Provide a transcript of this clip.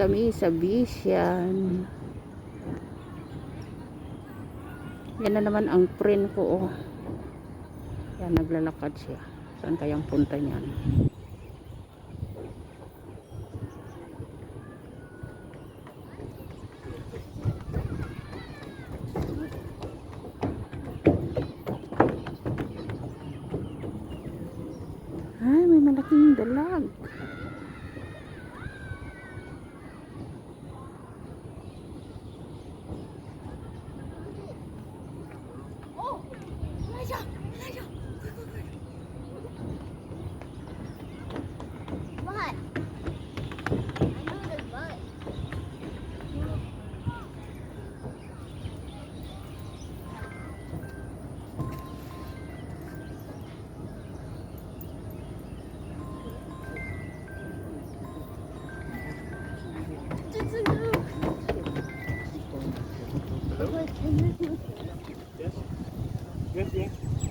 kami sa Bisyan. Yan na naman ang friend ko. Oh. Yan, naglalakad siya. Saan kayang punta niyan? Ay, may malaking dalag. Yes, yes.